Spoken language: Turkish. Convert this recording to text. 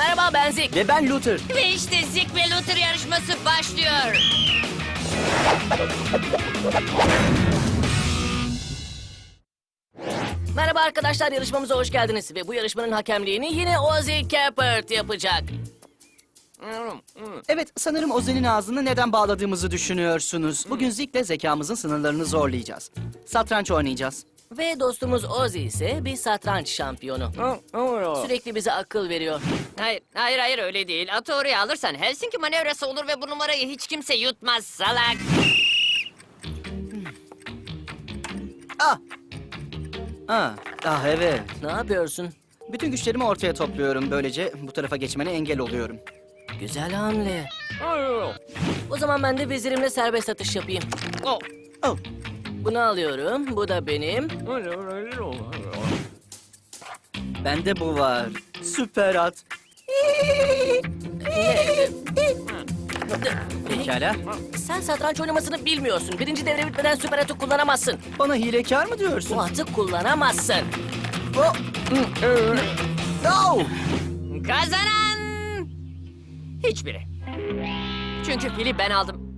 Merhaba ben Zik. Ve ben Luther. Ve işte Zik ve Luther yarışması başlıyor. Merhaba arkadaşlar yarışmamıza hoş geldiniz. Ve bu yarışmanın hakemliğini yine Ozzy Capert yapacak. Evet, sanırım Ozen'in ağzını neden bağladığımızı düşünüyorsunuz. Bugün Zik'le zekamızın sınırlarını zorlayacağız. Satranç oynayacağız. Ve dostumuz Ozzy ise bir satranç şampiyonu. Sürekli bize akıl veriyor. Hayır, hayır, hayır öyle değil. Atı oraya alırsan Helsinki manevrası olur ve bu numarayı hiç kimse yutmaz salak. Ah! Ah, ah evet. Ne yapıyorsun? Bütün güçlerimi ortaya topluyorum. Böylece bu tarafa geçmene engel oluyorum. Güzel hamle. O zaman ben de vezirimle serbest atış yapayım. Oh! Bunu alıyorum. Bu da benim. Bende bu var. Süper at. Pekala. Sen satranç oynamasını bilmiyorsun. Birinci devre bitmeden süper atı kullanamazsın. Bana hilekar mı diyorsun? Bu atı kullanamazsın. Oh! No! Kazanan hiçbiri. Çünkü fili ben aldım.